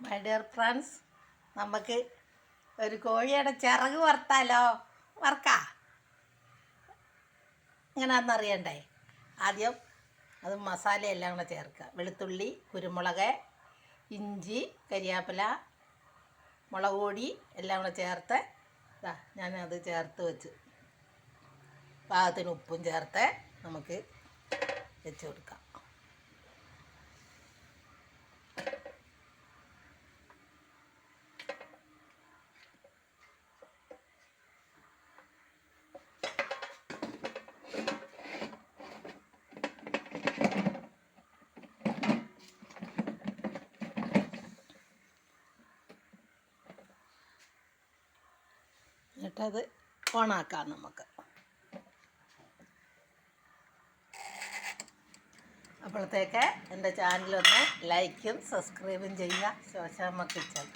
My dear friends നമുക്ക് ഒരു കോഴിയുടെ ചിറക് വറുത്താലോ? വറക്കാ. എങ്ങനെയാണെന്നറിയണ്ടേ ആദ്യം അത് മസാലയെല്ലാം കൂടെ ചേർക്കുക. വെളുത്തുള്ളി കുരുമുളക് ഇഞ്ചി കരിയാപ്പില മുളക് പൊടി എല്ലാം കൂടെ ചേർത്ത് ഇതാ ഞാനത് ചേർത്ത് വെച്ച് പാകത്തിന് ഉപ്പും ചേർത്ത് നമുക്ക് വെച്ച് കൊടുക്കാം. എന്നിട്ടത് ഓണാക്കാം നമുക്ക്. അപ്പോഴത്തേക്ക് എന്റെ ചാനലൊന്ന് ലൈക്കും സബ്സ്ക്രൈബും ചെയ്യുക. ശോശാമ്മ കിച്ചൺ.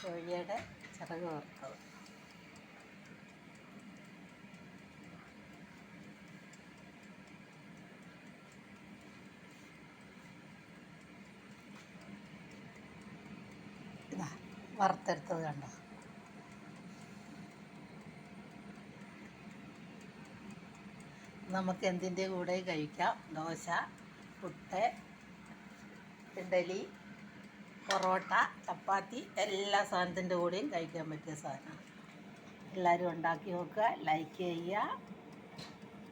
കോഴിയുടെ ചിറക് വറുത്തത്. ഇതാ വറുത്തെടുത്തത് കണ്ടോ? നമുക്ക് എന്തിന്റെ കൂടെ കഴിക്കാം? ദോശ പുട്ട് ഇഡലി പൊറോട്ട ചപ്പാത്തി എല്ലാ സാധനത്തിന്റെ കൂടെയും കഴിക്കാൻ പറ്റിയ സാധനമാണ് എല്ലാവരും ഉണ്ടാക്കി നോക്കുക ലൈക്ക് ചെയ്യുക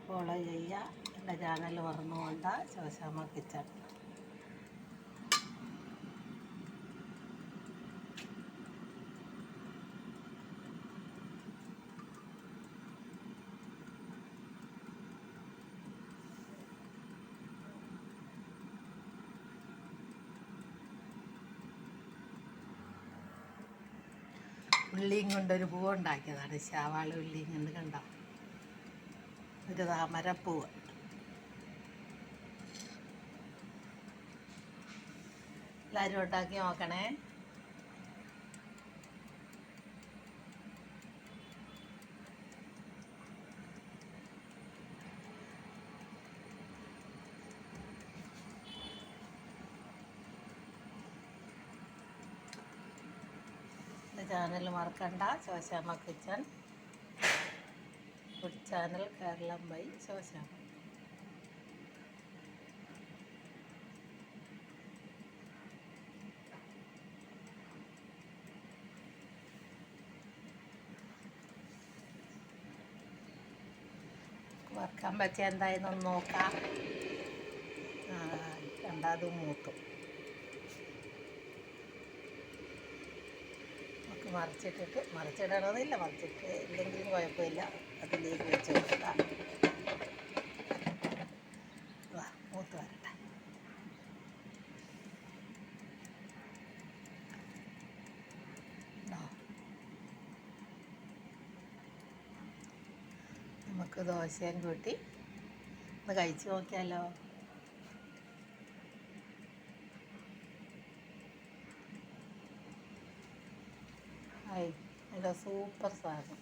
ഫോളോ ചെയ്യുക. എന്റെ ചാനൽ മറന്നുകൊണ്ട് ശിവശാമ കിച്ചൺ. ഉള്ളിയും കൊണ്ടൊരു പൂവ് ഉണ്ടാക്കിയതാണ്. ശാവാള ഉള്ളിയും കൊണ്ട് കണ്ടോ? ഒരു താമരപ്പൂവ് എല്ലാവരും ഉണ്ടാക്കി നോക്കണേ എന്റെ ചാനൽ മറക്കണ്ട. Shoshamma kitchen. Food channel Kerala by Shoshamma വറക്കാൻ പറ്റിയ എന്തായെന്നൊന്ന് നോക്കാം. രണ്ടാമത് മൂത്തു നമുക്ക് മറിച്ചിട്ടിട്ട് മറിച്ചിടണമെന്നില്ല മറിച്ചിട്ട് ഇല്ലെങ്കിലും കുഴപ്പമില്ല. അതിലേക്ക് വെച്ച് കൊടുക്കാം മൂത്ത് വരട്ടെ. നമുക്ക് ദോശയും കൂട്ടി ഒന്ന് കഴിച്ചു നോക്കിയാലോ? ഹായ് നല്ല സൂപ്പർ സാധനം.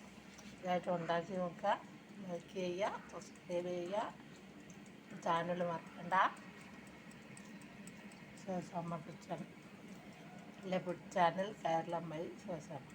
ഇതായിട്ട് ഉണ്ടാക്കി നോക്കുക. ലൈക്ക് ചെയ്യുക സബ്സ്ക്രൈബ് ചെയ്യുക. ചാനൽ മറക്കണ്ട. ശോശമ്മ കിച്ചൺ അല്ലെ food channel Kerala by Shoshamma